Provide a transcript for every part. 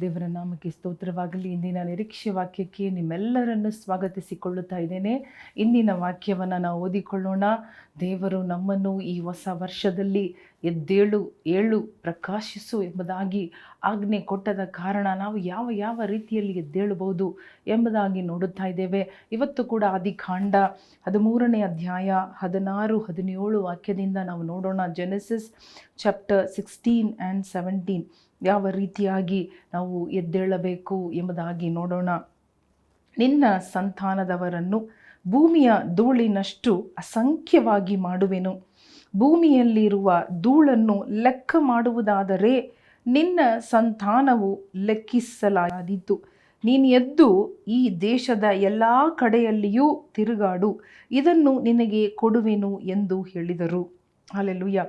ದೇವರ ನಾಮಕ್ಕೆ ಸ್ತೋತ್ರವಾಗಲಿ. ಇಂದಿನ ನಿರೀಕ್ಷೆ ವಾಕ್ಯಕ್ಕೆ ನಿಮ್ಮೆಲ್ಲರನ್ನು ಸ್ವಾಗತಿಸಿಕೊಳ್ಳುತ್ತಾ ಇದ್ದೇನೆ. ಇಂದಿನ ವಾಕ್ಯವನ್ನು ನಾವು ಓದಿಕೊಳ್ಳೋಣ. ದೇವರು ನಮ್ಮನ್ನು ಈ ಹೊಸ ವರ್ಷದಲ್ಲಿ ಎದ್ದೇಳು, ಏಳು, ಪ್ರಕಾಶಿಸು ಎಂಬುದಾಗಿ ಆಜ್ಞೆ ಕೊಟ್ಟದ ಕಾರಣ ನಾವು ಯಾವ ಯಾವ ರೀತಿಯಲ್ಲಿ ಎದ್ದೇಳಬಹುದು ಎಂಬುದಾಗಿ ನೋಡುತ್ತಾ ಇದ್ದೇವೆ. ಇವತ್ತು ಕೂಡ ಆದಿಕಾಂಡ ಹದಿಮೂರನೇ ಅಧ್ಯಾಯ ಹದಿನಾರು, ಹದಿನೇಳು ವಾಕ್ಯದಿಂದ ನಾವು ನೋಡೋಣ. Genesis chapter sixteen and seventeen ಯಾವ ರೀತಿಯಾಗಿ ನಾವು ಎದ್ದೇಳಬೇಕು ಎಂಬುದಾಗಿ ನೋಡೋಣ. ನಿನ್ನ ಸಂತಾನದವರನ್ನು ಭೂಮಿಯ ಧೂಳಿನಷ್ಟು ಅಸಂಖ್ಯವಾಗಿ ಮಾಡುವೆನು. ಭೂಮಿಯಲ್ಲಿರುವ ಧೂಳನ್ನು ಲೆಕ್ಕ ಮಾಡುವುದಾದರೆ ನಿನ್ನ ಸಂತಾನವು ಲೆಕ್ಕಿಸಲಾದೀತು ನೀನು ಎದ್ದು ಈ ದೇಶದ ಎಲ್ಲ ಕಡೆಯಲ್ಲಿಯೂ ತಿರುಗಾಡು. ಇದನ್ನು ನಿನಗೆ ಕೊಡುವೆನು ಎಂದು ಹೇಳಿದರು. ಅಲೆಲುಯ್ಯ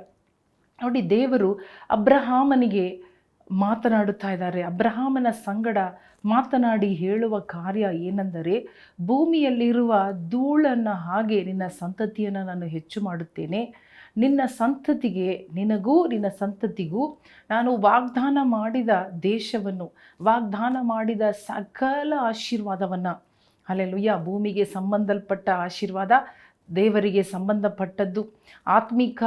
ನೋಡಿ, ದೇವರು ಅಬ್ರಹಾಮನಿಗೆ ಮಾತನಾಡುತ್ತಾ ಇದ್ದಾರೆ. ಅಬ್ರಹಾಮನ ಸಂಗಡ ಮಾತನಾಡಿ ಹೇಳುವ ಕಾರ್ಯ ಏನೆಂದರೆ, ಭೂಮಿಯಲ್ಲಿರುವ ಧೂಳನ್ನು ಹಾಗೆ ನಿನ್ನ ಸಂತತಿಯನ್ನು ನಾನು ಹೆಚ್ಚು ಮಾಡುತ್ತೇನೆ. ನಿನ್ನ ಸಂತತಿಗೆ, ನಿನಗೂ ನಿನ್ನ ಸಂತತಿಗೂ ನಾನು ವಾಗ್ದಾನ ಮಾಡಿದ ದೇಶವನ್ನು, ವಾಗ್ದಾನ ಮಾಡಿದ ಸಕಲ ಆಶೀರ್ವಾದವನ್ನು ಅಲ್ಲೆಲ್ಲುಯ್ಯ ಭೂಮಿಗೆ ಸಂಬಂಧಪಟ್ಟ ಆಶೀರ್ವಾದ, ದೇವರಿಗೆ ಸಂಬಂಧಪಟ್ಟದ್ದು, ಆತ್ಮಿಕ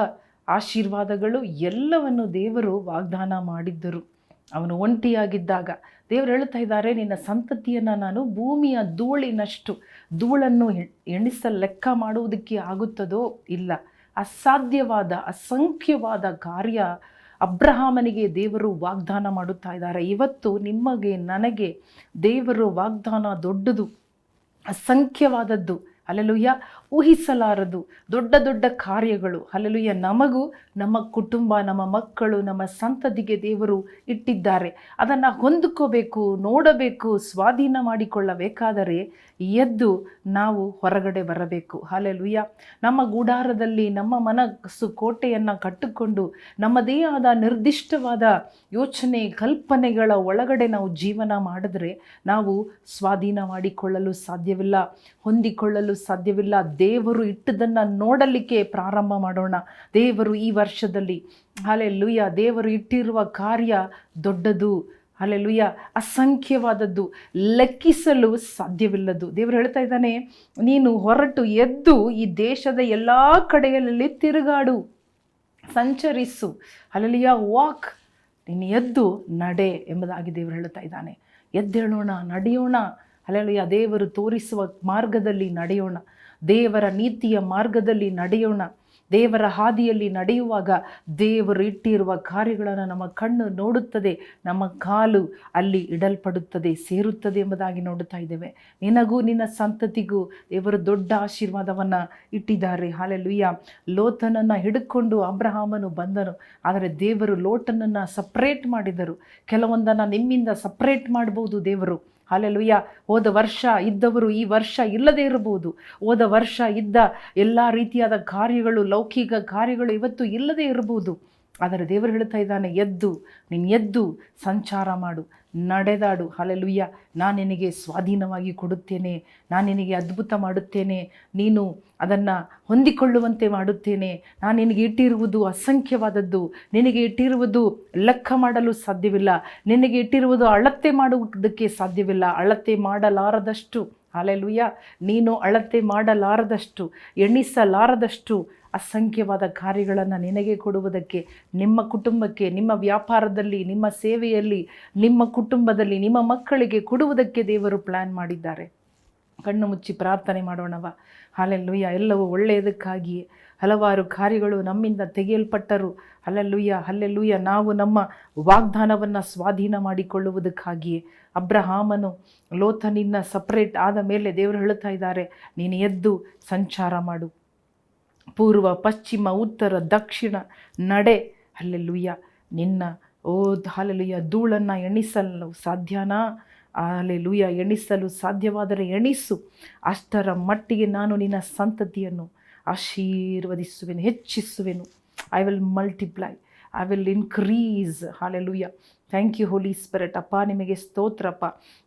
ಆಶೀರ್ವಾದಗಳು ಎಲ್ಲವನ್ನು ದೇವರು ವಾಗ್ದಾನ ಮಾಡಿದ್ದರು. ಅವನು ಒಂಟಿಯಾಗಿದ್ದಾಗ ದೇವರು ಹೇಳ್ತಾ ಇದ್ದಾರೆ, ನಿನ್ನ ಸಂತತಿಯನ್ನು ನಾನು ಭೂಮಿಯ ಧೂಳಿನಷ್ಟು, ಧೂಳನ್ನು ಎಣಿಸಲು ಲೆಕ್ಕ ಮಾಡುವುದಕ್ಕೆ ಆಗುತ್ತದೋ ಇಲ್ಲ. ಅಸಾಧ್ಯವಾದ, ಅಸಂಖ್ಯವಾದ ಕಾರ್ಯ ಅಬ್ರಹಾಮನಿಗೆ ದೇವರು ವಾಗ್ದಾನ ಮಾಡುತ್ತಾ ಇದ್ದಾರೆ. ಇವತ್ತು ನಿಮಗೆ, ನನಗೆ ದೇವರು ವಾಗ್ದಾನ ದೊಡ್ಡದು, ಅಸಂಖ್ಯವಾದದ್ದು. ಅಲ್ಲೆಲುಯ್ಯ. ಊಹಿಸಲಾರದು ದೊಡ್ಡ ದೊಡ್ಡ ಕಾರ್ಯಗಳು. ಅಲ್ಲೆಲುಯ್ಯ ನಮಗೂ ನಮ್ಮ ಕುಟುಂಬ, ನಮ್ಮ ಮಕ್ಕಳು, ನಮ್ಮ ಸಂತತಿಗೆ ದೇವರು ಇಟ್ಟಿದ್ದಾರೆ. ಅದನ್ನು ಹೊಂದಿಕೋಬೇಕು, ನೋಡಬೇಕು, ಸ್ವಾಧೀನ ಮಾಡಿಕೊಳ್ಳಬೇಕಾದರೆ ಎದ್ದು ನಾವು ಹೊರಗಡೆ ಬರಬೇಕು. ಅಲ್ಲೆಲುಯ್ಯ ನಮ್ಮ ಗೂಡಾರದಲ್ಲಿ ನಮ್ಮ ಮನಸ್ಸು ಕೋಟೆಯನ್ನು ಕಟ್ಟಿಕೊಂಡು ನಮ್ಮದೇ ಆದ ನಿರ್ದಿಷ್ಟವಾದ ಯೋಚನೆ, ಕಲ್ಪನೆಗಳ ಒಳಗಡೆ ನಾವು ಜೀವನ ಮಾಡಿದ್ರೆ ನಾವು ಸ್ವಾಧೀನ ಮಾಡಿಕೊಳ್ಳಲು ಸಾಧ್ಯವಿಲ್ಲ, ಹೊಂದಿಕೊಳ್ಳಲು ಸಾಧ್ಯವಿಲ್ಲ. ದೇವರು ಇಟ್ಟದನ್ನು ನೋಡಲಿಕ್ಕೆ ಪ್ರಾರಂಭ ಮಾಡೋಣ. ದೇವರು ಈ ವರ್ಷದಲ್ಲಿ ಅಲ್ಲೆಲ್ಲುಯ್ಯ ದೇವರು ಇಟ್ಟಿರುವ ಕಾರ್ಯ ದೊಡ್ಡದು ಅಲ್ಲೆಲ್ಲುಯ್ಯ ಅಸಂಖ್ಯವಾದದ್ದು, ಲೆಕ್ಕಿಸಲು ಸಾಧ್ಯವಿಲ್ಲದು ದೇವರು ಹೇಳ್ತಾ ಇದ್ದಾನೆ, ನೀನು ಹೊರಟು ಎದ್ದು ಈ ದೇಶದ ಎಲ್ಲ ಕಡೆಯಲ್ಲಿ ತಿರುಗಾಡು, ಸಂಚರಿಸು ಅಲ್ಲೆಲ್ಲುಯ್ಯ ವಾಕ್, ನೀನು ಎದ್ದು ನಡೆ ಎಂಬುದಾಗಿ ದೇವರು ಹೇಳ್ತಾ ಇದ್ದಾನೆ. ಎದ್ದೇಳೋಣ, ನಡೆಯೋಣ ಅಲ್ಲೆಲ್ಲುಯ್ಯ ದೇವರು ತೋರಿಸುವ ಮಾರ್ಗದಲ್ಲಿ ನಡೆಯೋಣ. ದೇವರ ನೀತಿಯ ಮಾರ್ಗದಲ್ಲಿ ನಡೆಯೋಣ. ದೇವರ ಹಾದಿಯಲ್ಲಿ ನಡೆಯುವಾಗ ದೇವರು ಇಟ್ಟಿರುವ ಕಾರ್ಯಗಳನ್ನು ನಮ್ಮ ಕಣ್ಣು ನೋಡುತ್ತದೆ, ನಮ್ಮ ಕಾಲು ಅಲ್ಲಿ ಇಡಲ್ಪಡುತ್ತದೆ, ಸೇರುತ್ತದೆ ಎಂಬುದಾಗಿ ನೋಡುತ್ತಾ ಇದ್ದೇವೆ. ನಿನಗೂ ನಿನ್ನ ಸಂತತಿಗೂ ದೇವರು ದೊಡ್ಡ ಆಶೀರ್ವಾದವನ್ನು ಇಟ್ಟಿದ್ದಾರೆ. ಹಾಲೆಲ್ಲುಯ್ಯ ಲೋತನನ್ನು ಹಿಡ್ಕೊಂಡು ಅಬ್ರಹಾಮನು ಬಂದನು. ಆದರೆ ದೇವರು ಲೋಟನನ್ನು ಸಪ್ರೇಟ್ ಮಾಡಿದರು. ಕೆಲವೊಂದನ್ನು ನಿಮ್ಮಿಂದ ಸಪ್ರೇಟ್ ಮಾಡ್ಬೋದು ದೇವರು. ಹಾಲೆಲುಯ್ಯ. ಹೋದ ವರ್ಷ ಇದ್ದವರು ಈ ವರ್ಷ ಇಲ್ಲದೇ ಇರಬಹುದು. ಹೋದ ವರ್ಷ ಇದ್ದ ಎಲ್ಲ ರೀತಿಯಾದ ಕಾರ್ಯಗಳು, ಲೌಕಿಕ ಕಾರ್ಯಗಳು ಇವತ್ತು ಇಲ್ಲದೇ ಇರಬಹುದು. ಆದರೆ ದೇವರು ಹೇಳ್ತಾ ಇದ್ದಾನೆ, ಎದ್ದು, ನೀನು ಎದ್ದು ಸಂಚಾರ ಮಾಡು, ನಡೆದಾಡು ಹಲಲುಯ್ಯ ನಾನು ನಿನಗೆ ಸ್ವಾಧೀನವಾಗಿ ಕೊಡುತ್ತೇನೆ, ನಾನು ನಿನಗೆ ಅದ್ಭುತ ಮಾಡುತ್ತೇನೆ, ನೀನು ಅದನ್ನು ಹೊಂದಿಕೊಳ್ಳುವಂತೆ ಮಾಡುತ್ತೇನೆ. ನಾನು ನಿನಗೆ ಇಟ್ಟಿರುವುದು ಅಸಂಖ್ಯವಾದದ್ದು, ನಿನಗೆ ಇಟ್ಟಿರುವುದು ಲೆಕ್ಕ ಮಾಡಲು ಸಾಧ್ಯವಿಲ್ಲ, ನಿನಗೆ ಇಟ್ಟಿರುವುದು ಅಳತೆ ಮಾಡುವುದಕ್ಕೆ ಸಾಧ್ಯವಿಲ್ಲ. ಅಳತೆ ಮಾಡಲಾರದಷ್ಟು ಹಾಲೆಲುಯ್ಯ ನೀನು ಅಳತೆ ಮಾಡಲಾರದಷ್ಟು, ಎಣಿಸಲಾರದಷ್ಟು ಅಸಂಖ್ಯವಾದ ಕಾರ್ಯಗಳನ್ನು ನಿನಗೆ ಕೊಡುವುದಕ್ಕೆ, ನಿಮ್ಮ ಕುಟುಂಬಕ್ಕೆ, ನಿಮ್ಮ ವ್ಯಾಪಾರದಲ್ಲಿ, ನಿಮ್ಮ ಸೇವೆಯಲ್ಲಿ, ನಿಮ್ಮ ಕುಟುಂಬದಲ್ಲಿ, ನಿಮ್ಮ ಮಕ್ಕಳಿಗೆ ಕೊಡುವುದಕ್ಕೆ ದೇವರು ಪ್ಲ್ಯಾನ್ ಮಾಡಿದ್ದಾರೆ. ಕಣ್ಣು ಮುಚ್ಚಿ ಪ್ರಾರ್ಥನೆ ಮಾಡೋಣವ. ಹಾಲೆಲ್ಲುಯ್ಯ ಎಲ್ಲವೂ ಒಳ್ಳೆಯದಕ್ಕಾಗಿಯೇ. ಹಲವಾರು ಕಾರ್ಯಗಳು ನಮ್ಮಿಂದ ತೆಗೆಯಲ್ಪಟ್ಟರು. ಅಲ್ಲೆಲ್ಲುಯ್ಯ ಅಲ್ಲೆಲ್ಲುಯ್ಯ ನಾವು ನಮ್ಮ ವಾಗ್ದಾನವನ್ನು ಸ್ವಾಧೀನ ಮಾಡಿಕೊಳ್ಳುವುದಕ್ಕಾಗಿಯೇ. ಅಬ್ರಹಾಮನು ಲೋಥನಿಂದ ಸಪ್ರೇಟ್ ಆದ ಮೇಲೆ ದೇವರು ಹೇಳುತ್ತಾ ಇದ್ದಾರೆ, ನೀನು ಎದ್ದು ಸಂಚಾರ ಮಾಡು. ಪೂರ್ವ, ಪಶ್ಚಿಮ, ಉತ್ತರ, ದಕ್ಷಿಣ, ನಡೆ. ಅಲ್ಲೆಲ್ಲುಯ್ಯ ನಿನ್ನ, ಓ ಹಾಲೆಲುಯ್ಯ ಧೂಳನ್ನು ಎಣಿಸಲು ಸಾಧ್ಯನಾ? ಅಲ್ಲೆಲುಯ್ಯ ಎಣಿಸಲು ಸಾಧ್ಯವಾದರೆ ಎಣಿಸು. ಅಷ್ಟರ ಮಟ್ಟಿಗೆ ನಾನು ನಿನ್ನ ಸಂತತಿಯನ್ನು ಆಶೀರ್ವದಿಸುವೆನು, ಹೆಚ್ಚಿಸುವೆನು. I will multiply I will increase hallelujah thank you holy spirit ಅಪ್ಪ, ನಿಮಗೆ ಸ್ತೋತ್ರಪ್ಪ.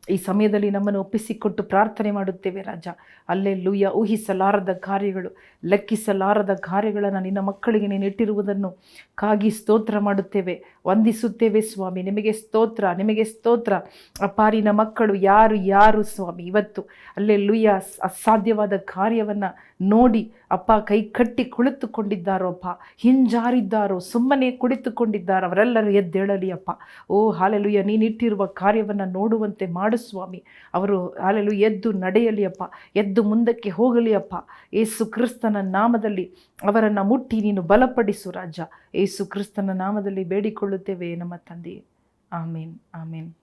ಈ ಸಮಯದಲ್ಲಿ ನಮ್ಮನ್ನು ಒಪ್ಪಿಸಿಕೊಟ್ಟು ಪ್ರಾರ್ಥನೆ ಮಾಡುತ್ತೇವೆ ರಾಜ. ಅಲ್ಲೇ ಲೂಯ ಊಹಿಸಲಾರದ ಕಾರ್ಯಗಳು, ಲೆಕ್ಕಿಸಲಾರದ ಕಾರ್ಯಗಳನ್ನು ನಿನ್ನ ಮಕ್ಕಳಿಗೆ ನೀನು ಇಟ್ಟಿರುವುದನ್ನು ಕಾಗಿ ಸ್ತೋತ್ರ ಮಾಡುತ್ತೇವೆ. ವಂದಿಸುತ್ತೇವೆ ಸ್ವಾಮಿ, ನಿಮಗೆ ಸ್ತೋತ್ರ ನಿಮಗೆ ಸ್ತೋತ್ರ. ಅಪ್ಪ, ನಿನ್ನ ಮಕ್ಕಳು ಯಾರು ಯಾರು ಸ್ವಾಮಿ? ಇವತ್ತು ಅಲ್ಲೇ ಲೂಯ ಅಸಾಧ್ಯವಾದ ಕಾರ್ಯವನ್ನು ನೋಡಿ, ಅಪ್ಪ ಕೈ ಕಟ್ಟಿ ಕುಳಿತುಕೊಂಡಿದ್ದಾರೋ ಅಪ್ಪ ಹಿಂಜಾರಿದ್ದಾರೋ, ಸುಮ್ಮನೆ ಕುಳಿತುಕೊಂಡಿದ್ದಾರೋ, ಅವರೆಲ್ಲರೂ ಎದ್ದೇಳಲಿ ಅಪ್ಪ. ಓ, ಹಾಲೆಲುಯ್ಯ, ನೀನಿಟ್ಟಿರುವ ಕಾರ್ಯವನ್ನು ನೋಡುವಂತೆ ಮಾಡು ಸ್ವಾಮಿ. ಅವರು ಹಾಲೆಲು ಎದ್ದು ನಡೆಯಲಿ ಅಪ್ಪ, ಎದ್ದು ಮುಂದಕ್ಕೆ ಹೋಗಲಿ ಅಪ್ಪ. ಏಸು ಕ್ರಿಸ್ತನ ನಾಮದಲ್ಲಿ ಅವರನ್ನು ಮುಟ್ಟಿ ನೀನು ಬಲಪಡಿಸು ರಾಜ. ಏಸು ಕ್ರಿಸ್ತನ ನಾಮದಲ್ಲಿ ಬೇಡಿಕೊಳ್ಳುತ್ತೇವೆ ನಮ್ಮ ತಂದೆ ಆಮೇನ್ ಆಮೇನ್.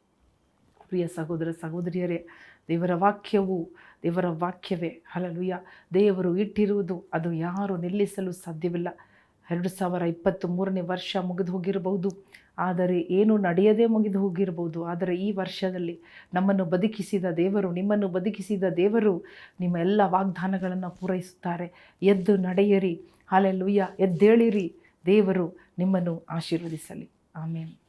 ಪ್ರಿಯ ಸಹೋದರ ಸಹೋದರಿಯರೇ, ದೇವರ ವಾಕ್ಯವು ದೇವರ ವಾಕ್ಯವೇ. ಹಲಲುಯ್ಯ ದೇವರು ಇಟ್ಟಿರುವುದು ಅದು ಯಾರು ನಿಲ್ಲಿಸಲು ಸಾಧ್ಯವಿಲ್ಲ. ಎರಡು ಸಾವಿರ ಇಪ್ಪತ್ತು ಮೂರನೇ ವರ್ಷ ಮುಗಿದು ಹೋಗಿರಬಹುದು. ಆದರೆ ಏನು ನಡೆಯದೇ ಮುಗಿದು ಹೋಗಿರಬಹುದು. ಆದರೆ ಈ ವರ್ಷದಲ್ಲಿ ನಮ್ಮನ್ನು ಬದುಕಿಸಿದ ದೇವರು, ನಿಮ್ಮನ್ನು ಬದುಕಿಸಿದ ದೇವರು ನಿಮ್ಮ ಎಲ್ಲ ವಾಗ್ದಾನಗಳನ್ನು ಪೂರೈಸುತ್ತಾರೆ. ಎದ್ದು ನಡೆಯಿರಿ. ಹಾಲೆಲ್ಲುಯ್ಯ ಎದ್ದೇಳಿರಿ. ದೇವರು ನಿಮ್ಮನ್ನು ಆಶೀರ್ವದಿಸಲಿ. ಆಮೇಲೆ